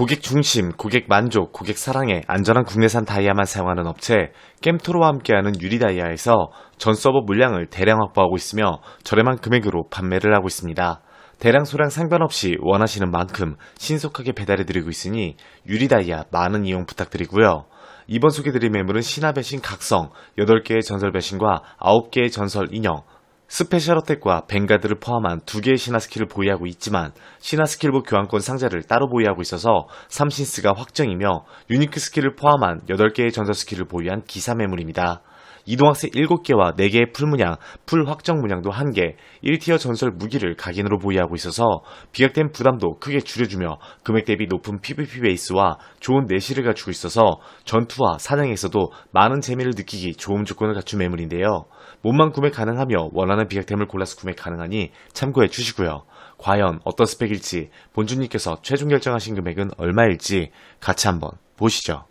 고객 중심, 고객 만족, 고객 사랑에 안전한 국내산 다이아만 사용하는 업체 겜토로와 함께하는 유리다이아에서 전 서버 물량을 대량 확보하고 있으며 저렴한 금액으로 판매를 하고 있습니다. 대량 소량 상관없이 원하시는 만큼 신속하게 배달해드리고 있으니 유리다이아 많은 이용 부탁드리고요. 이번 소개드릴 매물은 신화 배신 각성 8개의 전설 배신과 9개의 전설 인형 스페셜 어택과 뱅가드를 포함한 두 개의 신화 스킬을 보유하고 있지만 신화 스킬북 교환권 상자를 따로 보유하고 있어서 3신스가 확정이며 유니크 스킬을 포함한 8개의 전설 스킬을 보유한 기사 매물입니다. 이동학세 7개와 4개의 풀문양, 풀 확정 문양도 1개, 1티어 전설 무기를 각인으로 보유하고 있어서 비약된 부담도 크게 줄여주며 금액 대비 높은 PVP 베이스와 좋은 내실을 갖추고 있어서 전투와 사냥에서도 많은 재미를 느끼기 좋은 조건을 갖춘 매물인데요. 몸만 구매 가능하며 원하는 비약템을 골라서 구매 가능하니 참고해 주시고요. 과연 어떤 스펙일지 본주님께서 최종 결정하신 금액은 얼마일지 같이 한번 보시죠.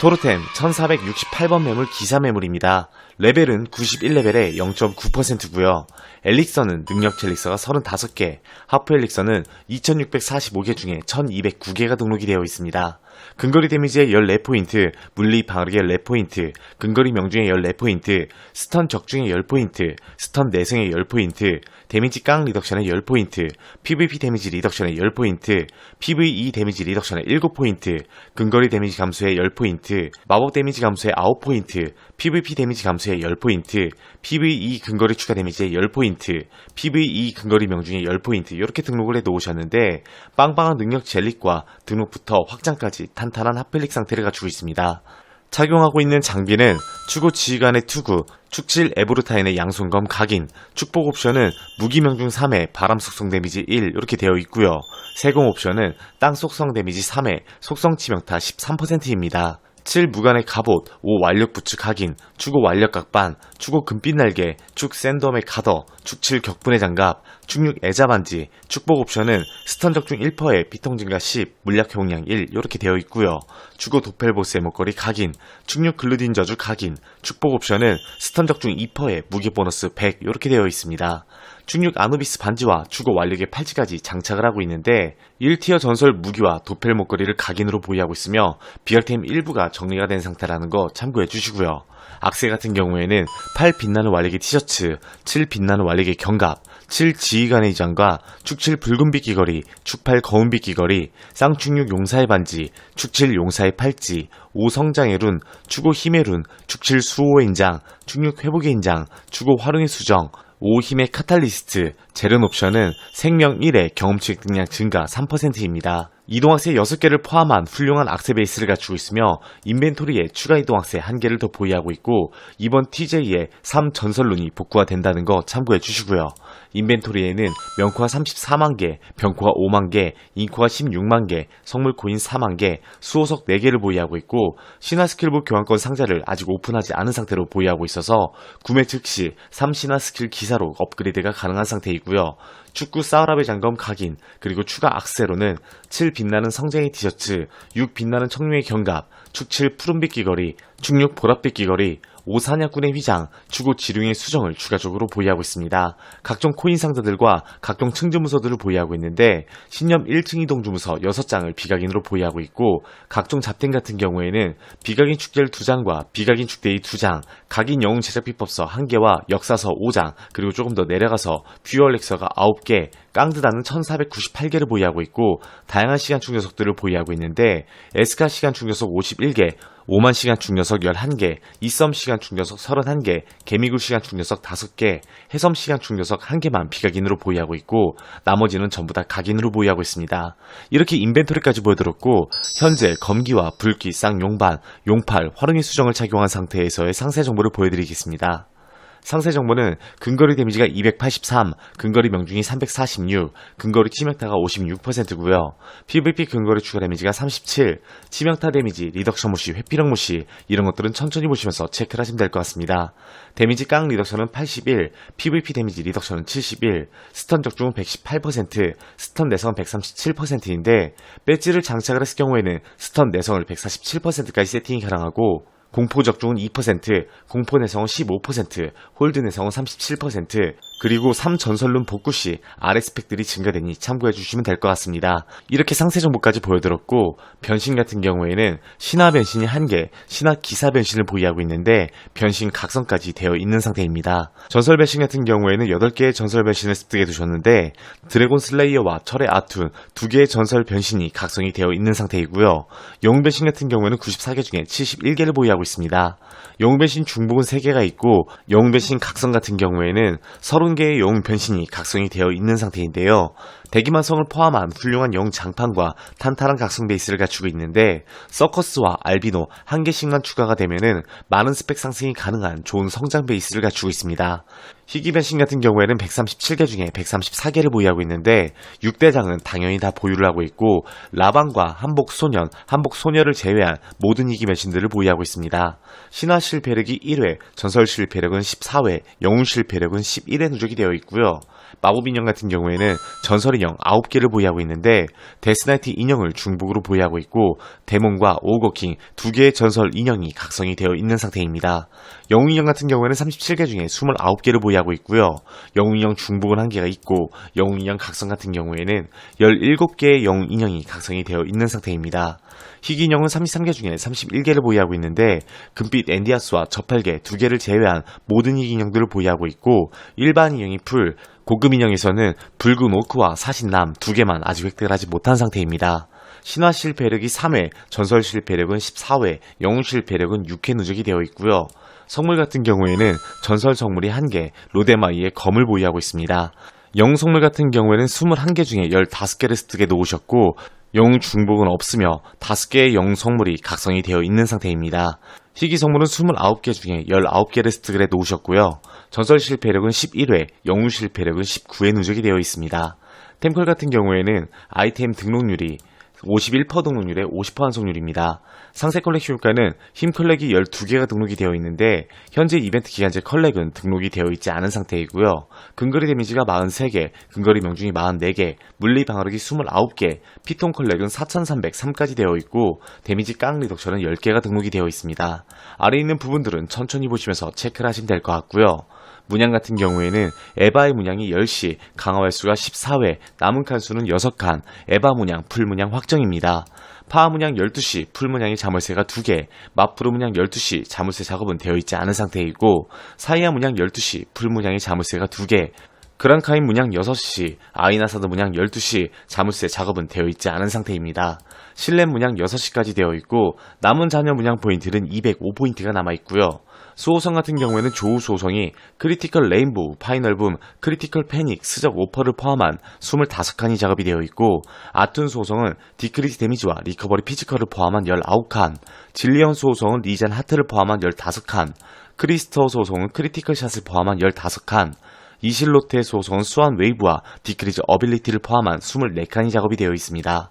토르템 1468번 매물 기사 매물입니다. 레벨은 91레벨에 0.9%고요. 엘릭서는 능력 젤릭서가 35개, 하프 엘릭서는 2645개 중에 1209개가 등록이 되어 있습니다. 근거리 데미지의 14포인트, 물리 방어력의 4포인트, 근거리 명중의 14포인트, 스턴 적중의 10포인트, 스턴 내성의 10포인트, 데미지 깡 리덕션의 10포인트, PVP 데미지 리덕션의 10포인트, PVE 데미지 리덕션의 7포인트, 근거리 데미지 감소의 10포인트, 마법 데미지 감소의 9포인트, PVP 데미지 감소의 10포인트, PVE 근거리 추가 데미지의 10포인트, PVE 근거리 명중의 10포인트 이렇게 등록을 해 놓으셨는데 빵빵한 능력 젤릭과 등록부터 확장까지 탄탄한 핫펠릭 상태를 갖추고 있습니다. 착용하고 있는 장비는 추구 지휘관의 투구, 축질 에브르타인의 양손검 각인, 축복 옵션은 무기 명중 3회, 바람 속성 데미지 1 이렇게 되어 있고요. 세공 옵션은 땅 속성 데미지 3회, 속성 치명타 13%입니다. 7 무관의 갑옷, 5 완력 부츠 각인, 추고 완력 각반, 추고 금빛 날개, 축 샌덤의 가더, 축7 격분의 장갑, 축6 애자 반지, 축복 옵션은 스턴 적중 1%에 피통 증가 10, 물약 효용량 1 이렇게 되어 있고요. 추고 도펠 보스의 목걸이 각인, 축6 글루딘 저주 각인, 축복 옵션은 스턴 적중 2%에 무기 보너스 100 이렇게 되어 있습니다. 중력 아누비스 반지와 추고 완력의 팔찌까지 장착을 하고 있는데 1티어 전설 무기와 도펠 목걸이를 각인으로 보유하고 있으며 비열템 일부가 정리가 된 상태라는 거 참고해 주시고요. 악세 같은 경우에는 8 빛나는 완력의 티셔츠, 7 빛나는 완력의 견갑, 7 지휘관의 이장과 축7 붉은빛 귀걸이, 축8 거운빛 귀걸이, 쌍축6 용사의 반지, 축7 용사의 팔찌, 5 성장의 룬, 축5 힘의 룬, 축7 수호의 인장, 축6 회복의 인장, 축5 활용의 수정, 5 힘의 카탈리스트, 제른 옵션은 생명 1의 경험치 능력 증가 3%입니다. 이동학세 6개를 포함한 훌륭한 악세 베이스를 갖추고 있으며 인벤토리에 추가 이동학세 1개를 더 보유하고 있고 이번 TJ에 3 전설룬이 복구가 된다는 거 참고해 주시고요. 인벤토리에는 명코가 34만 개, 병코가 5만 개, 인코가 16만 개, 성물 코인 4만 개, 수호석 4개를 보유하고 있고 신화 스킬북 교환권 상자를 아직 오픈하지 않은 상태로 보유하고 있어서 구매 즉시 3신화 스킬 기사로 업그레이드가 가능한 상태이고요. 축구 사우라베 장검 각인, 그리고 추가 악세로는 7 빛나는 성쟁이 티셔츠, 6 빛나는 청룡의 견갑, 축7 푸른빛 귀걸이, 축6 보랏빛 귀걸이, 5 사냥꾼의 휘장, 추구 지룡의 수정을 추가적으로 보유하고 있습니다. 각종 코인 상자들과 각종 층주무서들을 보유하고 있는데 신념 1층 이동 주무서 6장을 비각인으로 보유하고 있고 각종 잡템 같은 경우에는 비각인 축제를 2장과 비각인 축대의 2장, 각인 영웅 제작 비법서 1개와 역사서 5장, 그리고 조금 더 내려가서 퓨어렉서가 9개, 깡드다는 1498개를 보유하고 있고 다양한 시간 충전석들을 보유하고 있는데 에스카 시간 충전석 51개, 5만 시간 충전석 11개, 이썸 시간 충전석 31개, 개미굴 시간 충전석 5개, 해섬 시간 충전석 1개만 비각인으로 보유하고 있고 나머지는 전부 다 각인으로 보유하고 있습니다. 이렇게 인벤토리까지 보여드렸고 현재 검기와 불기, 쌍용반, 용팔, 활용의 수정을 착용한 상태에서의 상세 정보를 보여드리겠습니다. 상세 정보는 근거리 데미지가 283, 근거리 명중이 346, 근거리 치명타가 56%고요. PVP 근거리 추가 데미지가 37, 치명타 데미지, 리덕션 무시, 회피력 무시 이런 것들은 천천히 보시면서 체크를 하시면 될 것 같습니다. 데미지 깡 리덕션은 81, PVP 데미지 리덕션은 71, 스턴 적중은 118%, 스턴 내성은 137%인데 배지를 장착을 했을 경우에는 스턴 내성을 147%까지 세팅이 가능하고 공포 적중은 2%, 공포 내성은 15%, 홀드 내성은 37%, 그리고 3전설룸 복구 시 아래 스펙들이 증가되니 참고해 주시면 될 것 같습니다. 이렇게 상세 정보까지 보여드렸고 변신 같은 경우에는 신화 변신이 1개, 신화 기사 변신을 보유하고 있는데 변신 각성까지 되어 있는 상태입니다. 전설 변신 같은 경우에는 8개의 전설 변신을 습득해 두셨는데 드래곤 슬레이어와 철의 아툰 2개의 전설 변신이 각성이 되어 있는 상태이고요. 영웅 변신 같은 경우에는 94개 중에 71개를 보유하고 있습니다. 영웅 변신 중복은 3개가 있고 영웅 변신 각성 같은 경우에는 30개의 영웅 변신이 각성이 되어 있는 상태인데요. 대기만성을 포함한 훌륭한 영웅 장판과 탄탄한 각성 베이스를 갖추고 있는데 서커스와 알비노 한 개씩만 추가가 되면은 많은 스펙 상승이 가능한 좋은 성장 베이스를 갖추고 있습니다. 희귀 변신 같은 경우에는 137개 중에 134개를 보유하고 있는데 6대장은 당연히 다 보유를 하고 있고 라반과 한복 소년, 한복 소녀를 제외한 모든 희귀 변신들을 보유하고 있습니다. 신화 실패력이 1회, 전설 실패력은 14회, 영웅 실패력은 11회 누적이 되어 있고요. 마법 인형 같은 경우에는 전설 인형 9개를 보유하고 있는데 데스나이트 인형을 중복으로 보유하고 있고 데몬과 오거킹 2개의 전설 인형이 각성이 되어 있는 상태입니다. 영웅 인형 같은 경우에는 37개 중에 29개를 보유하고 있고요. 영웅 인형 중복은 1개가 있고 영웅 인형 각성 같은 경우에는 17개의 영웅 인형이 각성이 되어 있는 상태입니다. 희귀 인형은 33개 중에 31개를 보유하고 있는데 금빛 엔디아스와 저팔계 2개를 제외한 모든 희귀 인형들을 보유하고 있고 일반 인형이 풀, 고급 인형에서는 붉은 오크와 사신남 2개만 아직 획득을 하지 못한 상태입니다. 신화 실패력이 3회, 전설 실패력은 14회, 영웅 실패력은 6회 누적이 되어 있고요. 성물 같은 경우에는 전설 성물이 1개, 로데마이의 검을 보유하고 있습니다. 영웅 성물 같은 경우에는 21개 중에 15개를 습득해 놓으셨고 영웅 중복은 없으며 5개의 영웅 성물이 각성이 되어 있는 상태입니다. 희귀 성물은 29개 중에 19개를 습득을 해 놓으셨고요. 전설 실패력은 11회, 영웅 실패력은 19회 누적이 되어 있습니다. 템컬 같은 경우에는 아이템 등록률이 51% 등록률에 50% 완성률입니다. 상세 컬렉 효과는 힘 컬렉이 12개가 등록이 되어 있는데 현재 이벤트 기간제 컬렉은 등록이 되어 있지 않은 상태이고요. 근거리 데미지가 43개, 근거리 명중이 44개, 물리 방어력이 29개, 피통 컬렉은 4303까지 되어 있고 데미지 깡 리덕션은 10개가 등록이 되어 있습니다. 아래 있는 부분들은 천천히 보시면서 체크를 하시면 될 것 같고요. 문양 같은 경우에는 에바의 문양이 10시, 강화 횟수가 14회, 남은 칸수는 6칸, 에바 문양, 풀 문양 확정입니다. 파워 문양 12시, 풀 문양이 자물쇠가 2개, 마프로 문양 12시, 자물쇠 작업은 되어 있지 않은 상태이고, 사이아 문양 12시, 풀 문양이 자물쇠가 2개, 그랑카인 문양 6시, 아이나사드 문양 12시, 자물쇠 작업은 되어 있지 않은 상태입니다. 실내 문양 6시까지 되어 있고, 남은 잔여 문양 포인트는 205포인트가 남아 있고요. 수호성 같은 경우에는 조우 수호성이 크리티컬 레인보우, 파이널붐, 크리티컬 패닉, 스적 오퍼를 포함한 25칸이 작업이 되어 있고 아툰 수호성은 디크리스 데미지와 리커버리 피지컬을 포함한 19칸, 질리언 수호성은 리젠 하트를 포함한 15칸, 크리스터 수호성은 크리티컬 샷을 포함한 15칸, 이실로트의 수호성은 수완 웨이브와 디크리즈 어빌리티를 포함한 24칸이 작업이 되어 있습니다.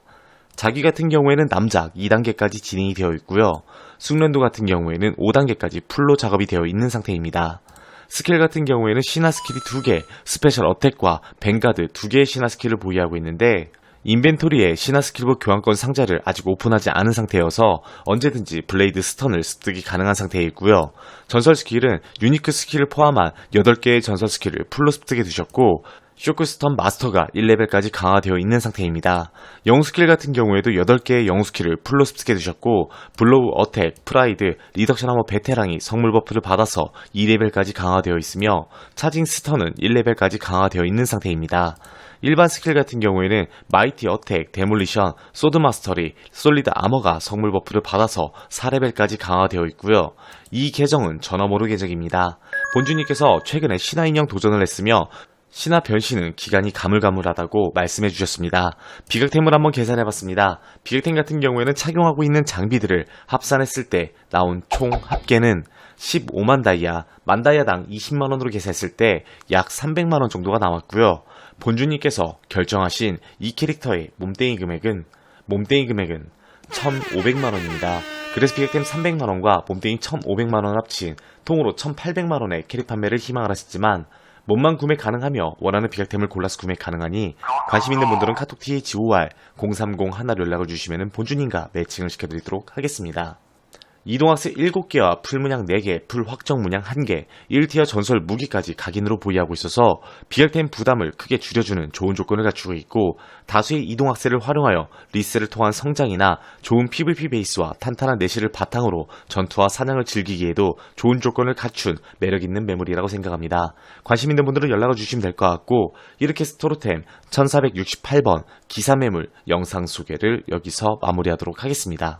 자기 같은 경우에는 남작 2단계까지 진행이 되어 있고요. 숙련도 같은 경우에는 5단계까지 풀로 작업이 되어 있는 상태입니다. 스킬 같은 경우에는 신화 스킬이 2개, 스페셜 어택과 뱅가드 2개의 신화 스킬을 보유하고 있는데 인벤토리에 신화 스킬북 교환권 상자를 아직 오픈하지 않은 상태여서 언제든지 블레이드 스턴을 습득이 가능한 상태에 있고요. 전설 스킬은 유니크 스킬을 포함한 8개의 전설 스킬을 풀로 습득해 두셨고 쇼크스턴 마스터가 1레벨까지 강화되어 있는 상태입니다. 영웅 스킬 같은 경우에도 8개의 영웅 스킬을 풀로 습득해 두셨고 블로우, 어택, 프라이드, 리덕션 하머 베테랑이 성물 버프를 받아서 2레벨까지 강화되어 있으며 차징 스턴은 1레벨까지 강화되어 있는 상태입니다. 일반 스킬 같은 경우에는 마이티 어택, 데몰리션, 소드 마스터리, 솔리드 아머가 성물 버프를 받아서 4레벨까지 강화되어 있고요. 이 계정은 전화모르 계정입니다. 본주님께서 최근에 신화 인형 도전을 했으며 신화 변신은 기간이 가물가물하다고 말씀해 주셨습니다. 비극템을 한번 계산해 봤습니다. 비극템 같은 경우에는 착용하고 있는 장비들을 합산했을 때 나온 총 합계는 15만 다이아, 만 다이아당 20만 원으로 계산했을 때 약 300만 원 정도가 나왔고요. 본주님께서 결정하신 이 캐릭터의 몸땡이 금액은, 몸땡이 금액은 1,500만 원입니다. 그래서 비객템 300만원과 몸땡이 1,500만원 합친 통으로 1,800만원의 캐릭 판매를 희망을 하셨지만 몸만 구매 가능하며 원하는 비약템을 골라서 구매 가능하니 관심 있는 분들은 카톡 THOR 030 하나로 연락을 주시면 본주님과 매칭을 시켜드리도록 하겠습니다. 이동학세 7개와 풀문양 4개, 풀확정 문양 1개, 1티어 전설 무기까지 각인으로 보유하고 있어서 비약템 부담을 크게 줄여주는 좋은 조건을 갖추고 있고 다수의 이동학세를 활용하여 리스를 통한 성장이나 좋은 PVP 베이스와 탄탄한 내실을 바탕으로 전투와 사냥을 즐기기에도 좋은 조건을 갖춘 매력있는 매물이라고 생각합니다. 관심 있는 분들은 연락을 주시면 될 것 같고 이렇게 스토로템 1468번 기사 매물 영상 소개를 여기서 마무리하도록 하겠습니다.